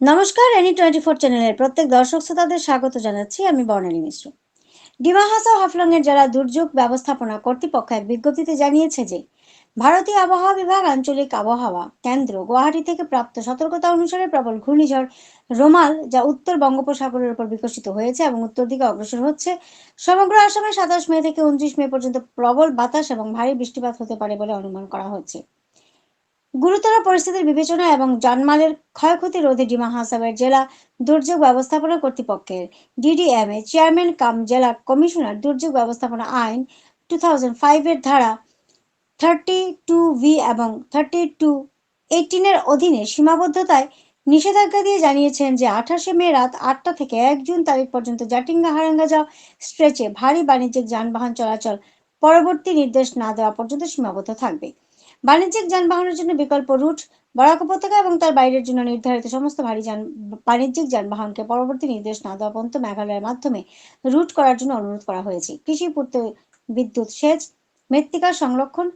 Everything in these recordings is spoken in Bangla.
নমস্কার, এনি টোয়েন্টি ফোর চ্যানেলের প্রত্যেক দর্শক শ্রোতাদের স্বাগত জানাচ্ছি আমি বর্ণালী মিশ্র। ডিমা হাসা হাফলংয়ের জেলা দুর্যোগ ব্যবস্থাপনা কর্তৃপক্ষ এক বিজ্ঞপ্তিতে জানিয়েছে যে, ভারতীয় আবহাওয়া বিভাগ আঞ্চলিক আবহাওয়া কেন্দ্র গুয়াহাটি থেকে প্রাপ্ত সতর্কতা অনুসারে প্রবল ঘূর্ণিঝড় রোমাল যা উত্তর বঙ্গোপসাগরের উপর বিকশিত হয়েছে এবং উত্তর দিকে অগ্রসর হচ্ছে। সমগ্র আসামে সাতাশ মে থেকে উনত্রিশ মে পর্যন্ত প্রবল বাতাস এবং ভারী বৃষ্টিপাত হতে পারে বলে অনুমান করা হচ্ছে। গুরুতর পরিস্থিতির বিবেচনা এবং জানমালের ক্ষয়ক্ষতি রোধে ডিমা হাসাবের জেলা দুর্যোগ ব্যবস্থাপনা কর্তৃপক্ষের ডিডিএমএ চেয়ারম্যান কাম জেলা কমিশনার দুর্যোগ ব্যবস্থাপনা আইন টু এর ধারা থার্টি টু ভি এবং থার্টি টু এইটিনের অধীনে সীমাবদ্ধতায় নিষেধাজ্ঞা দিয়ে জানিয়েছেন যে আঠাশে মে রাত আটটা থেকে এক জুন তারিখ পর্যন্ত জাটিঙ্গা হারাঙ্গা যাও স্ট্রেচে ভারী বাণিজ্যিক যানবাহন চলাচল পরবর্তী নির্দেশ না দেওয়া পর্যন্ত সীমাবদ্ধ থাকবে। বাণিজ্যিক যানবাহনের জন্য বিকল্প রুট, বরাক উপত্যকা এবং তার বাইরের জন্য নির্ধারিত সমস্ত ভারী যান, বাণিজ্যিক যানবাহনকে পরবর্তী নির্দেশ না দেওয়া পর্যন্ত মেঘালয়ের মাধ্যমে রুট করার জন্য অনুরোধ করা হয়েছে। কৃষি, পূর্ত বিদ্যুৎ সেচ, মৃত্তিকা সংরক্ষণ,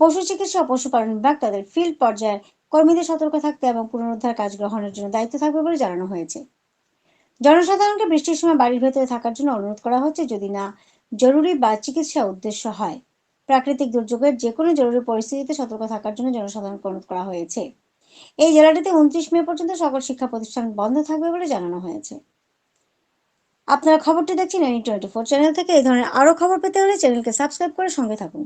পশু চিকিৎসা ও পশুপালন বিভাগ তাদের ফিল্ড পর্যায়ের কর্মীদের সতর্ক থাকতে এবং পুনরুদ্ধার কাজ গ্রহণের জন্য দায়িত্ব থাকবে বলে জানানো হয়েছে। জনসাধারণকে বৃষ্টির সময় বাড়ির ভেতরে থাকার জন্য অনুরোধ করা হচ্ছে যদি না জরুরি বা চিকিৎসা উদ্দেশ্য হয়। প্রাকৃতিক দুর্যোগের যে কোনো জরুরি পরিস্থিতিতে সতর্ক থাকার জন্য জনসাধারণকে অনুরোধ করা হয়েছে। এই জেলাটিতে উনত্রিশ মে পর্যন্ত সকল শিক্ষা প্রতিষ্ঠান বন্ধ থাকবে বলে জানানো হয়েছে। আপনারা খবরটি দেখছেন এনি টোয়েন্টি ফোর চ্যানেল থেকে। এই ধরনের আরও খবর পেতে হলে চ্যানেলকে সাবস্ক্রাইব করে সঙ্গে থাকুন।